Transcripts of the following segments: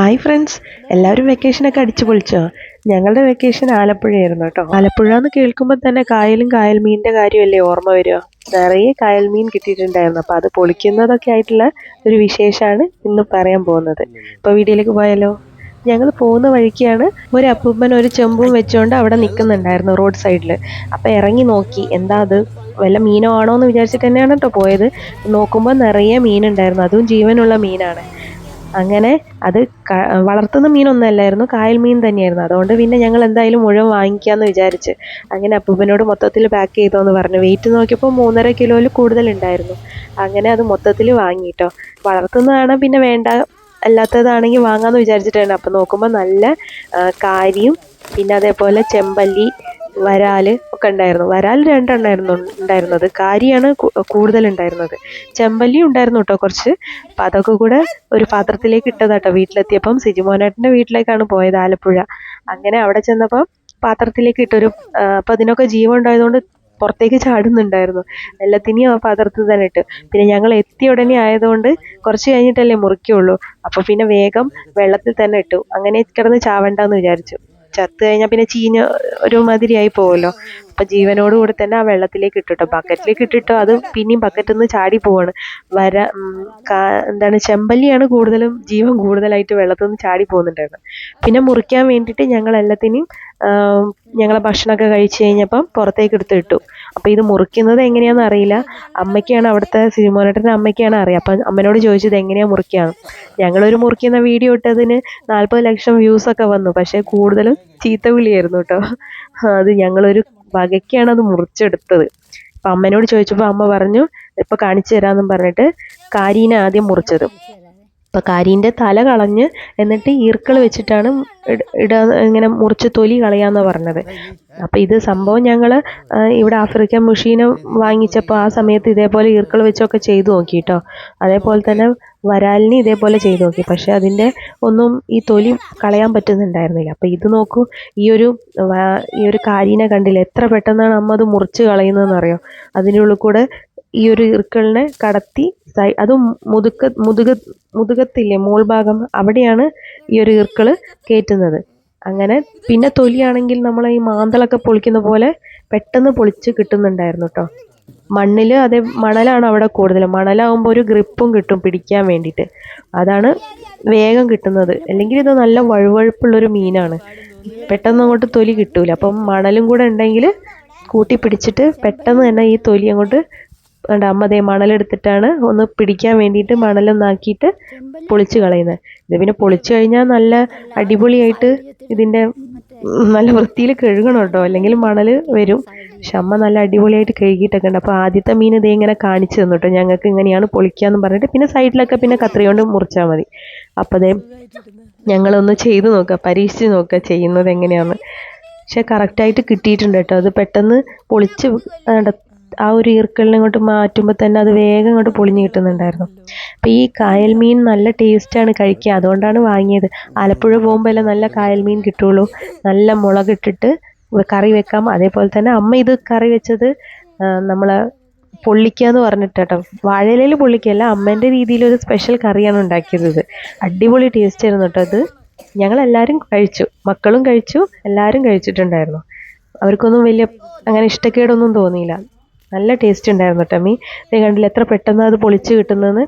Hi friends എല്ലാവരും വെക്കേഷനൊക്കെ അടിച്ചു പൊളിച്ചോ? ഞങ്ങളുടെ വെക്കേഷൻ ആലപ്പുഴയായിരുന്നു കേട്ടോ. ആലപ്പുഴ എന്ന് കേൾക്കുമ്പോൾ തന്നെ കായലും കായൽ മീനിന്റെ കാര്യമല്ലേ ഓർമ്മ വരിക? നിറയെ കായൽ മീൻ കിട്ടിയിട്ടുണ്ടായിരുന്നു. അപ്പോൾ അത് പൊളിക്കുന്നതൊക്കെ ആയിട്ടുള്ള ഒരു വിശേഷമാണ് ഇന്ന് പറയാൻ പോകുന്നത്. ഇപ്പൊ വീഡിയോയിലേക്ക് പോയാലോ? ഞങ്ങൾ പോകുന്ന വഴിക്കാണ് ഒരു അപ്പൂപ്പൻ ഒരു ചെമ്പും വെച്ചുകൊണ്ട് അവിടെ നിൽക്കുന്നുണ്ടായിരുന്നു റോഡ് സൈഡിൽ അപ്പോൾ ഇറങ്ങി നോക്കി. എന്താ അത്? വല്ല മീനോ ആണോ എന്ന് വിചാരിച്ചിട്ട് തന്നെയാണ് കേട്ടോ പോയത്. നോക്കുമ്പോൾ നിറയെ മീനുണ്ടായിരുന്നു. അതും ജീവനുള്ള മീനാണ്. അങ്ങനെ അത് വളർത്തുന്ന മീനൊന്നല്ലായിരുന്നു കായൽ മീൻ തന്നെയായിരുന്നു. അതുകൊണ്ട് പിന്നെ ഞങ്ങൾ എന്തായാലും മുഴുവൻ വാങ്ങിക്കാമെന്ന് വിചാരിച്ച് അങ്ങനെ അപ്പൂപ്പനോട് മൊത്തത്തിൽ പാക്ക് ചെയ്തോ എന്ന് പറഞ്ഞു. വെയിറ്റ് നോക്കിയപ്പോൾ മൂന്നര കിലോയിൽ കൂടുതലുണ്ടായിരുന്നു. അങ്ങനെ അത് മൊത്തത്തിൽ വാങ്ങിയിട്ടോ വളർത്തുന്നതാണ് പിന്നെ വേണ്ട അല്ലാത്തതാണെങ്കിൽ വാങ്ങാമെന്ന് വിചാരിച്ചിട്ടാണ് അപ്പം നോക്കുമ്പോൾ നല്ല കാരിയും പിന്നെ അതേപോലെ ചെമ്പല്ലി വരാൽ ഒക്കെ ഉണ്ടായിരുന്നു. വരാൽ രണ്ടെണ്ണമായിരുന്നു ഉണ്ടായിരുന്നത്. കാരിയാണ് കൂടുതൽ ഉണ്ടായിരുന്നത് ചെമ്പല്ലി ഉണ്ടായിരുന്നു കേട്ടോ കുറച്ച്. അപ്പം അതൊക്കെ കൂടെ ഒരു പാത്രത്തിലേക്ക് ഇട്ടതാട്ടോ വീട്ടിലെത്തിയപ്പം. സിജിമോനേട്ടന്റെ വീട്ടിലേക്കാണ് പോയത് ആലപ്പുഴ. അങ്ങനെ അവിടെ ചെന്നപ്പം പാത്രത്തിലേക്ക് ഇട്ടൊരു അപ്പം അതിനൊക്കെ ജീവൻ ഉണ്ടായതുകൊണ്ട് പുറത്തേക്ക് ചാടുന്നുണ്ടായിരുന്നു. എല്ലാത്തിനെയും ആ പാത്രത്തിൽ തന്നെ ഇട്ട്. പിന്നെ ഞങ്ങൾ എത്തിയ ഉടനെ ആയതുകൊണ്ട് കുറച്ച് കഴിഞ്ഞിട്ടല്ലേ മുറിക്കുള്ളൂ. അപ്പോൾ പിന്നെ വേഗം വെള്ളത്തിൽ തന്നെ ഇട്ടു. അങ്ങനെ കിടന്ന് ചാവണ്ടെന്ന് വിചാരിച്ചു. ചത്ത് കഴിഞ്ഞാൽ പിന്നെ ചീഞ്ഞ ഒരു മാതിരിയായി പോകുമല്ലോ ജീവനോട് കൂടെ തന്നെ ആ വെള്ളത്തിലേക്ക് ഇട്ടിട്ടോ. ബക്കറ്റിലേക്ക് ഇട്ടിട്ടോ. അത് പിന്നെയും ബക്കറ്റിൽ നിന്ന് ചാടി പോവാണ്. വര എന്താണ് ചെമ്പല്ലിയാണ് കൂടുതലും ജീവൻ കൂടുതലായിട്ട് വെള്ളത്തിൽ നിന്ന് ചാടി പോകുന്നുണ്ടായിരുന്നു. പിന്നെ മുറിക്കാൻ വേണ്ടിയിട്ട് ഞങ്ങൾ എല്ലാത്തിനെയും ഞങ്ങളെ ഭക്ഷണമൊക്കെ കഴിച്ച് കഴിഞ്ഞപ്പം പുറത്തേക്ക് എടുത്ത് ഇട്ടു. അപ്പോൾ ഇത് മുറിക്കുന്നത് എങ്ങനെയാണെന്ന് അറിയില്ല. അമ്മയ്ക്കാണ് അവിടുത്തെ സിനിമോനേട്ടന്റെ അമ്മയ്ക്കാണ് അറിയാം. അപ്പം അമ്മനോട് ചോദിച്ചത് എങ്ങനെയാണ് മുറിക്കുകയാണ് ഞങ്ങളൊരു മുറിക്കുന്ന വീഡിയോ ഇട്ടതിന് നാൽപ്പത് ലക്ഷം വ്യൂസ് ഒക്കെ വന്നു. പക്ഷേ കൂടുതലും ചീത്ത വിളിയായിരുന്നു കേട്ടോ. അത് ഞങ്ങളൊരു വകയ്ക്കാണ് അത് മുറിച്ചെടുത്തത്. അപ്പം അമ്മനോട് ചോദിച്ചപ്പോൾ അമ്മ പറഞ്ഞു ഇപ്പം കാണിച്ചു തരാമെന്നും പറഞ്ഞിട്ട് കാരീന ആദ്യം മുറിച്ചത്. അപ്പോൾ കാരീന്റെ തല കളഞ്ഞ് എന്നിട്ട് ഈർക്കൾ വെച്ചിട്ടാണ് ഇട ഇങ്ങനെ മുറിച്ച് തൊലി കളയാന്ന് പറഞ്ഞത്. അപ്പോൾ ഇത് സംഭവം ഞങ്ങൾ ഇവിടെ ആഫ്രിക്കൻ മുഷീനെ വാങ്ങിച്ചപ്പോൾ ആ സമയത്ത് ഇതേപോലെ ഈർക്കൾ വെച്ചൊക്കെ ചെയ്തു നോക്കി കേട്ടോ അതേപോലെ തന്നെ വരാലിന് ഇതേപോലെ ചെയ്തു നോക്കി. പക്ഷേ അതിന്റെ ഒന്നും ഈ തൊലി കളയാൻ പറ്റുന്നുണ്ടായിരുന്നില്ല. അപ്പോൾ ഇത് നോക്കൂ ഈ ഒരു ഈ ഒരു കാരീനെ കണ്ടില്ല? എത്ര പെട്ടെന്നാണ് അമ്മ അത് മുറിച്ച് കളയുന്നതെന്ന് അറിയോ അതിനുള്ളിൽ കൂടെ ഈ ഒരു ഇറുക്കളിനെ കടത്തി സൈ അതും മുതുക്ക മുതുക മുതുകത്തില്ലേ മോൾ ഭാഗം അവിടെയാണ് ഈ ഒരു ഇറുക്കൾ കയറ്റുന്നത്. അങ്ങനെ പിന്നെ തൊലിയാണെങ്കിൽ നമ്മൾ ഈ മാന്തളൊക്കെ പൊളിക്കുന്ന പോലെ പെട്ടെന്ന് പൊളിച്ച് കിട്ടുന്നുണ്ടായിരുന്നു കേട്ടോ മണ്ണിൽ അതേ മണലാണ് അവിടെ കൂടുതൽ മണലാവുമ്പോൾ ഒരു ഗ്രിപ്പും കിട്ടും പിടിക്കാൻ വേണ്ടിയിട്ട് അതാണ് വേഗം കിട്ടുന്നത്. അല്ലെങ്കിൽ ഇത് നല്ല വഴുവഴുപ്പുള്ളൊരു മീനാണ്. പെട്ടെന്ന് അങ്ങോട്ട് തൊലി കിട്ടൂല. അപ്പം മണലും കൂടെ ഉണ്ടെങ്കിൽ കൂട്ടി പിടിച്ചിട്ട് പെട്ടെന്ന് തന്നെ ഈ തൊലി അങ്ങോട്ട് കണ്ട അമ്മ അതേ മണലെടുത്തിട്ടാണ് ഒന്ന് പിടിക്കാൻ വേണ്ടിയിട്ട് മണലൊന്നാക്കിയിട്ട് പൊളിച്ച് കളയുന്നത് ഇത് പിന്നെ പൊളിച്ചു കഴിഞ്ഞാൽ നല്ല അടിപൊളിയായിട്ട് ഇതിന്റെ നല്ല വൃത്തിയിൽ കഴുകണം കേട്ടോ. അല്ലെങ്കിൽ മണൽ വരും. പക്ഷെ അമ്മ നല്ല അടിപൊളിയായിട്ട് കഴുകിയിട്ടൊക്കെ ഉണ്ട് അപ്പോൾ ആദ്യത്തെ മീൻ ഇതേ ഇങ്ങനെ കാണിച്ചു തന്നു കേട്ടോ. ഞങ്ങൾക്ക് ഇങ്ങനെയാണ് പൊളിക്കാന്ന് പറഞ്ഞിട്ട് പിന്നെ സൈഡിലൊക്കെ പിന്നെ കത്രി കൊണ്ട് മുറിച്ചാൽ മതി. അപ്പോൾ അതേ ഞങ്ങളൊന്ന് ചെയ്ത് നോക്കുക പരീക്ഷിച്ച് നോക്കുക ചെയ്യുന്നത് എങ്ങനെയാണെന്ന് പക്ഷെ കറക്റ്റായിട്ട് കിട്ടിയിട്ടുണ്ട് കേട്ടോ. അത് പെട്ടെന്ന് പൊളിച്ച് ആ ഒരു ഈർക്കലിനെ ഇങ്ങോട്ട് മാറ്റുമ്പോൾ തന്നെ അത് വേഗം ഇങ്ങോട്ട് പൊളിഞ്ഞ് കിട്ടുന്നുണ്ടായിരുന്നു. അപ്പോൾ ഈ കായൽ മീൻ നല്ല ടേസ്റ്റാണ് കഴിക്കുക അതുകൊണ്ടാണ് വാങ്ങിയത്. ആലപ്പുഴ പോകുമ്പോൾ എല്ലാം നല്ല കായൽ മീൻ കിട്ടുള്ളൂ. നല്ല മുളകിട്ടിട്ട് കറി വെക്കാം. അതേപോലെ തന്നെ അമ്മ ഇത് കറി വെച്ചത് നമ്മൾ പൊള്ളിക്കുക എന്ന് പറഞ്ഞിട്ട് കേട്ടോ വാഴയിലയിൽ പൊള്ളിക്കല്ല അമ്മേന്റെ രീതിയിൽ ഒരു സ്പെഷ്യൽ കറിയാണ് ഉണ്ടാക്കിയത്. അടിപൊളി ടേസ്റ്റ് ആയിരുന്നു കേട്ടോ അത് ഞങ്ങളെല്ലാവരും കഴിച്ചു. മക്കളും കഴിച്ചു. എല്ലാവരും കഴിച്ചിട്ടുണ്ടായിരുന്നു. അവർക്കൊന്നും വലിയ അങ്ങനെ ഇഷ്ടക്കേടൊന്നും തോന്നിയില്ല. നല്ല ടേസ്റ്റ് ഉണ്ടായിരുന്നു കേട്ടോ മീൻ നീ കണ്ടില്ല എത്ര പെട്ടെന്ന് അത് പൊളിച്ച് കിട്ടുന്നതെന്ന്?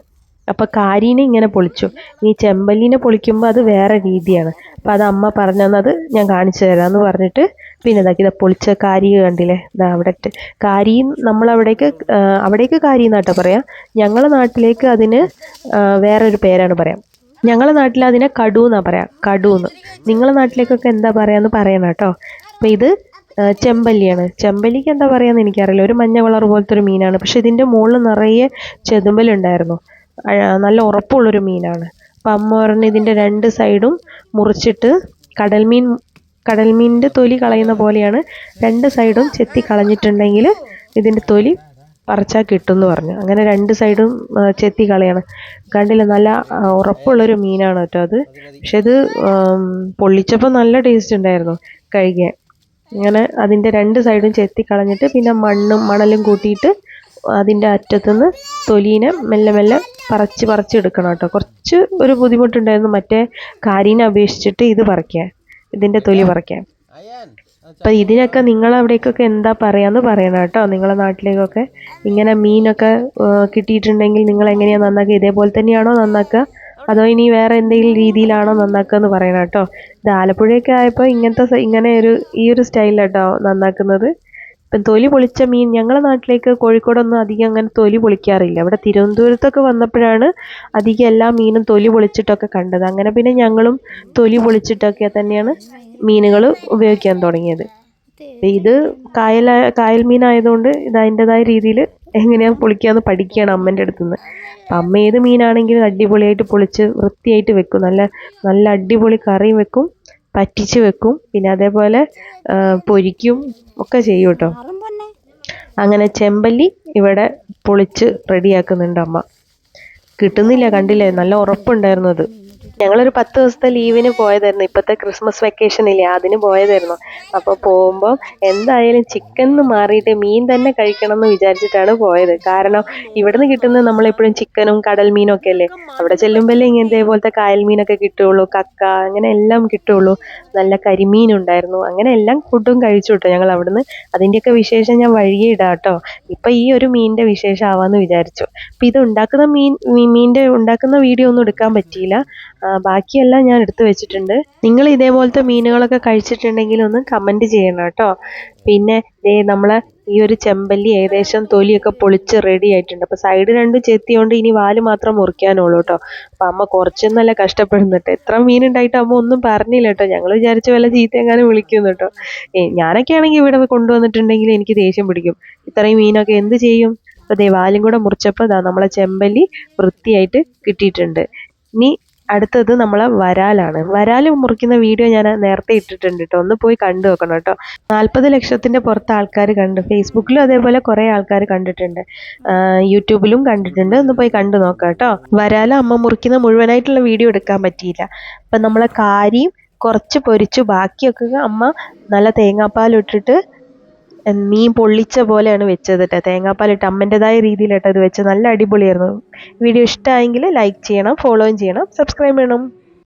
അപ്പോൾ കാരീനെ ഇങ്ങനെ പൊളിച്ചു. ഈ ചെമ്പല്ലിനെ പൊളിക്കുമ്പോൾ അത് വേറെ രീതിയാണ്. അപ്പോൾ അത് അമ്മ പറഞ്ഞു തന്നത് ഞാൻ കാണിച്ചു തരാമെന്ന് പറഞ്ഞിട്ട് പിന്നെ ഇതാക്കി ഇതാ പൊളിച്ച കാരി കണ്ടില്ലേ? ഇതാ അവിടെ കാരിയും കാരി നമ്മളവിടേക്ക് അവിടേക്ക് കാരി എന്നാട്ടോ പറയാം? ഞങ്ങളെ നാട്ടിലേക്ക് അതിന് വേറൊരു പേരാണ് പറയാം. ഞങ്ങളെ നാട്ടിൽ അതിനെ കടു എന്നാണ് പറയാം. കടു എന്ന്. നിങ്ങളെ നാട്ടിലേക്കൊക്കെ എന്താ പറയാന്ന് പറയണം കേട്ടോ അപ്പോൾ ഇത് ചെമ്പല്ലിയാണ്. ചെമ്പല്ലിക്ക് എന്താ പറയാന്ന് എനിക്കറിയില്ല. ഒരു മഞ്ഞ കളർ പോലത്തെ ഒരു മീനാണ്. പക്ഷെ ഇതിന്റെ മുകളിൽ നിറയെ ചെതുമ്പലുണ്ടായിരുന്നു. നല്ല ഉറപ്പുള്ളൊരു മീനാണ്. അപ്പം അമ്മ പറഞ്ഞ് ഇതിന്റെ രണ്ട് സൈഡും മുറിച്ചിട്ട് കടൽമീൻ മീൻ കടൽ മീനിന്റെ തൊലി കളയുന്ന പോലെയാണ് രണ്ട് സൈഡും ചെത്തി കളഞ്ഞിട്ടുണ്ടെങ്കിൽ ഇതിന്റെ തൊലി പറിച്ചാൽ കിട്ടും എന്ന് പറഞ്ഞു. അങ്ങനെ രണ്ട് സൈഡും ചെത്തി കളയണം. കണ്ടില്ല? നല്ല ഉറപ്പുള്ളൊരു മീനാണ് കേട്ടോ അത്. പക്ഷെ ഇത് പൊള്ളിച്ചപ്പോൾ നല്ല ടേസ്റ്റ് ഉണ്ടായിരുന്നു കഴിക്കാൻ. ഇങ്ങനെ അതിന്റെ രണ്ട് സൈഡും ചെത്തി കളഞ്ഞിട്ട് പിന്നെ മണ്ണും മണലും കൂട്ടിയിട്ട് അതിന്റെ അറ്റത്തുനിന്ന് തൊലീനെ മെല്ലെ മെല്ലെ പറിച്ച് പറിച്ചെടുക്കണം കേട്ടോ. കുറച്ച് ഒരു ബുദ്ധിമുട്ടുണ്ടായിരുന്നു. മറ്റേ കാരീനെ അപേക്ഷിച്ചിട്ട് ഇത് പറിക്കാൻ ഇതിന്റെ തൊലി പറിക്കാൻ. അപ്പം ഇതിനൊക്കെ നിങ്ങളവിടേക്കൊക്കെ എന്താ പറയാന്ന് പറയണം കേട്ടോ. നിങ്ങളെ നാട്ടിലേക്കൊക്കെ ഇങ്ങനെ മീനൊക്കെ കിട്ടിയിട്ടുണ്ടെങ്കിൽ നിങ്ങൾ എങ്ങനെയാ നന്നാക്കുക? ഇതേപോലെ തന്നെയാണോ നന്നാക്കുക? അതോ ഇനി വേറെ എന്തെങ്കിലും രീതിയിലാണോ നന്നാക്കുക എന്ന് പറയണം കേട്ടോ? ഇത് ആലപ്പുഴയൊക്കെ ആയപ്പോൾ ഇങ്ങനത്തെ ഇങ്ങനെ ഒരു ഈ ഒരു സ്റ്റൈലിലാട്ടോ നന്നാക്കുന്നത്. ഇപ്പം തൊലി പൊളിച്ച മീൻ ഞങ്ങളുടെ നാട്ടിലേക്ക് കോഴിക്കോടൊന്നും അധികം അങ്ങനെ തൊലി പൊളിക്കാറില്ല. ഇവിടെ തിരുവനന്തപുരത്തൊക്കെ വന്നപ്പോഴാണ് അധികം എല്ലാ മീനും തൊലി പൊളിച്ചിട്ടൊക്കെ കണ്ടത്. അങ്ങനെ പിന്നെ ഞങ്ങളും തൊലി പൊളിച്ചിട്ടൊക്കെ തന്നെയാണ് മീനുകൾ ഉപയോഗിക്കാൻ തുടങ്ങിയത്. ഇത് കായൽ കായൽ മീനായതുകൊണ്ട് ഇത് അതിന്റെതായ രീതിയിൽ എങ്ങനെയാണ് പൊളിക്കുകയെന്ന് പഠിക്കുകയാണ് അമ്മേന്റെ അടുത്ത് നിന്ന് അപ്പം അമ്മ ഏത് മീനാണെങ്കിലും അടിപൊളിയായിട്ട് പൊളിച്ച് വൃത്തിയായിട്ട് വെക്കും. നല്ല നല്ല അടിപൊളി കറിയും വെക്കും പറ്റിച്ച് വെക്കും. പിന്നെ അതേപോലെ പൊരിക്കും ഒക്കെ ചെയ്യും കേട്ടോ. അങ്ങനെ ചെമ്പല്ലി ഇവിടെ പൊളിച്ച് റെഡിയാക്കുന്നുണ്ട് അമ്മ. കിട്ടുന്നില്ല കണ്ടില്ലേ? നല്ല ഉറപ്പുണ്ടായിരുന്നു അത്. ഞങ്ങളൊരു പത്ത് ദിവസത്തെ ലീവിന് പോയതായിരുന്നു. ഇപ്പോഴത്തെ ക്രിസ്മസ് വെക്കേഷൻ ഇല്ലേ അതിന് പോയതായിരുന്നു. അപ്പോൾ പോകുമ്പോൾ എന്തായാലും ചിക്കൻ മാറിയിട്ട് മീൻ തന്നെ കഴിക്കണം എന്ന് വിചാരിച്ചിട്ടാണ് പോയത്. കാരണം ഇവിടുന്ന് കിട്ടുന്നത് നമ്മളെപ്പോഴും ചിക്കനും കടൽ മീനും ഒക്കെ അല്ലേ? അവിടെ ചെല്ലുമ്പോഴേ ഇങ്ങനെ ഇതേപോലത്തെ കായൽ മീനൊക്കെ കിട്ടുള്ളൂ കക്ക അങ്ങനെ എല്ലാം കിട്ടുള്ളൂ. നല്ല കരിമീൻ ഉണ്ടായിരുന്നു അങ്ങനെ എല്ലാം ഫുഡും കഴിച്ചു കേട്ടോ ഞങ്ങൾ അവിടുന്ന്. അതിന്റെയൊക്കെ വിശേഷം ഞാൻ വഴിയേ ഇടാട്ടോ കേട്ടോ ഇപ്പം ഈ ഒരു മീനിന്റെ വിശേഷം ആവാമെന്ന് വിചാരിച്ചു. അപ്പം ഇത് ഉണ്ടാക്കുന്ന മീൻ മീനിന്റെ ഉണ്ടാക്കുന്ന വീഡിയോ ഒന്നും എടുക്കാൻ പറ്റിയില്ല. ബാക്കിയെല്ലാം ഞാൻ എടുത്തു വെച്ചിട്ടുണ്ട്. നിങ്ങൾ ഇതേപോലത്തെ മീനുകളൊക്കെ കഴിച്ചിട്ടുണ്ടെങ്കിൽ ഒന്ന് കമന്റ് ചെയ്യണം കേട്ടോ. പിന്നെ ദേ നമ്മളെ ഈ ഒരു ചെമ്പല്ലി ഏകദേശം തൊലിയൊക്കെ പൊളിച്ച് റെഡി ആയിട്ടുണ്ട്. അപ്പോൾ സൈഡ് രണ്ട് ചെത്തിയോണ്ട് ഇനി വാൽ മാത്രം മുറിക്കാനുള്ളൂ കേട്ടോ. അപ്പം അമ്മ കുറച്ചൊന്നല്ല കഷ്ടപ്പെടുന്നുണ്ട്. എത്ര മീനുണ്ടായിട്ട് അമ്മ ഒന്നും പറഞ്ഞില്ല കേട്ടോ. ഞങ്ങൾ വിചാരിച്ച വല്ല ചീത്തയെങ്ങാനും വിളിക്കുന്നു കേട്ടോ. ഏ ഞാനൊക്കെ ആണെങ്കിൽ ഇവിടെ കൊണ്ടുവന്നിട്ടുണ്ടെങ്കിൽ എനിക്ക് ദേഷ്യം പിടിക്കും. ഇത്രയും മീനൊക്കെ എന്ത് ചെയ്യും? അപ്പോൾ ദേ വാലും കൂടെ മുറിച്ചപ്പോൾ നമ്മളെ ചെമ്പല്ലി വൃത്തിയായിട്ട് കിട്ടിയിട്ടുണ്ട്. ഇനി അടുത്തത് നമ്മളെ വരാലാണ്. വരാൽ മുറിക്കുന്ന വീഡിയോ ഞാൻ നേരത്തെ ഇട്ടിട്ടുണ്ട് കേട്ടോ ഒന്ന് പോയി കണ്ടു നോക്കണം കേട്ടോ നാൽപ്പത് ലക്ഷത്തിന്റെ പുറത്ത് ആൾക്കാർ കണ്ടു ഫേസ്ബുക്കിലും അതേപോലെ കുറേ ആൾക്കാർ കണ്ടിട്ടുണ്ട്. യൂട്യൂബിലും കണ്ടിട്ടുണ്ട്. ഒന്ന് പോയി കണ്ടു നോക്കാം കേട്ടോ വരാല അമ്മ മുറിക്കുന്ന മുഴുവനായിട്ടുള്ള വീഡിയോ എടുക്കാൻ പറ്റിയില്ല. അപ്പം നമ്മളെ കാരിയും കുറച്ച് പൊരിച്ചു ബാക്കിയൊക്കെ അമ്മ നല്ല തേങ്ങാപ്പാൽ ഇട്ടിട്ട് മീൻ പൊള്ളിച്ച പോലെയാണ് വെച്ചത് കേട്ടോ തേങ്ങാപ്പാലിട്ട് അമ്മന്റെതായ രീതിയിലാട്ടോ ഇത് വെച്ചത്. നല്ല അടിപൊളിയായിരുന്നു. വീഡിയോ ഇഷ്ടമായെങ്കിൽ ലൈക്ക് ചെയ്യണം ഫോളോയും ചെയ്യണം സബ്സ്ക്രൈബ് ചെയ്യണം.